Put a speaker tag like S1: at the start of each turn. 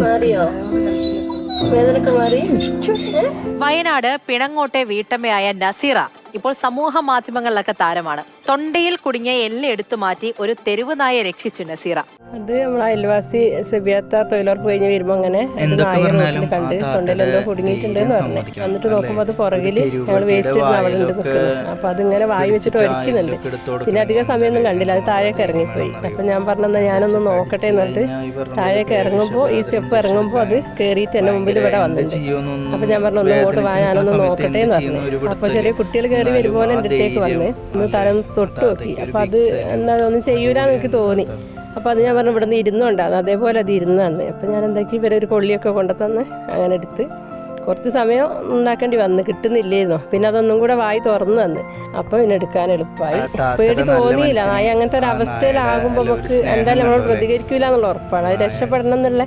S1: മാറിയോ?
S2: വയനാട് പിണങ്ങോട്ടെ വീട്ടമ്മയായ നസീറ ഇപ്പോൾ സമൂഹ മാധ്യമങ്ങളിലൊക്കെ താരമാണ്. തൊണ്ടയിൽ കുടുങ്ങിയ എല്ല് എടുത്തു മാറ്റി ഒരു തെരുവ് നായെ രക്ഷിച്ചു നസീറ.
S1: അത് നമ്മളെ അയൽവാസി സെബിയാത്ത തൊഴിലുറപ്പ് കഴിഞ്ഞ് വരുമ്പോ അങ്ങനെ
S3: എന്തൊക്കെ പറഞ്ഞാലും
S1: കണ്ട് തൊണ്ടയിലെന്തോ കുടുങ്ങിയിട്ടുണ്ടെന്ന് പറഞ്ഞു. എന്നിട്ട് നോക്കുമ്പോ അത് പുറകിൽ
S3: തെരുവ്
S1: ഞങ്ങൾ വേസ്റ്റ് അവിടെ ഉണ്ട് അപ്പൊ അതിങ്ങനെ വായി വെച്ചിട്ട് ഒരുക്കുന്നുണ്ട്. പിന്നെ അധികം സമയമൊന്നും കണ്ടില്ല. അത് താഴേക്ക് ഇറങ്ങിപ്പോയി. അപ്പൊ ഞാൻ പറഞ്ഞെന്നാ ഞാനൊന്ന് നോക്കട്ടെ എന്നിട്ട് താഴേക്ക്
S3: ഇറങ്ങുമ്പോ
S1: ഇറങ്ങുമ്പോൾ ഈ സ്റ്റെപ്പ് ഇറങ്ങുമ്പോ അത് കേറിയിട്ട് എന്റെ മുമ്പിൽ ഇവിടെ
S3: വന്നു
S1: വന്നിട്ടുണ്ട്. അപ്പൊ ഞാൻ പറഞ്ഞു ഒന്ന് ഇങ്ങോട്ട് വാ ഞാനൊന്ന് നോക്കട്ടെ എന്ന് പറഞ്ഞു. അപ്പൊ ചെറിയ കുട്ടികൾ കയറി വരുമ്പോൾ എന്റെ അടുത്തേക്ക് വന്ന് ഒന്ന് തലം തൊട്ട് നോക്കി. അപ്പൊ അത് എന്താണ് ഒന്നും ചെയ്യൂലെന്ന് എനിക്ക് തോന്നി. അപ്പൊ അത് ഞാൻ പറഞ്ഞു ഇവിടെ നിന്ന് ഇരുന്നുണ്ടായിരുന്നു അതേപോലെ അത് ഇരുന്നാന്ന്. അപ്പൊ ഞാൻ എന്താക്കി ഇവരെ ഒരു കൊള്ളിയൊക്കെ കൊണ്ടു തന്ന് അങ്ങനെ എടുത്ത് കുറച്ച് സമയം ഉണ്ടാക്കേണ്ടി വന്ന്. കിട്ടുന്നില്ലായിരുന്നു പിന്നെ അതൊന്നും കൂടെ വായി തുറന്നു തന്നെ. അപ്പൊ പിന്നെ എടുക്കാൻ എളുപ്പമായി. പേടി തോന്നിയില്ല. നായ അങ്ങനത്തെ ഒരു
S3: അവസ്ഥയിലാകുമ്പോ
S1: അവസ്ഥയിലാകുമ്പോൾ നമുക്ക് എന്തായാലും നമ്മൾ
S3: കണ്ടതല്ലേ?
S1: പ്രതികരിക്കൂല എന്നുള്ള ഉറപ്പാണ്. അത് രക്ഷപ്പെടണം എന്നുള്ള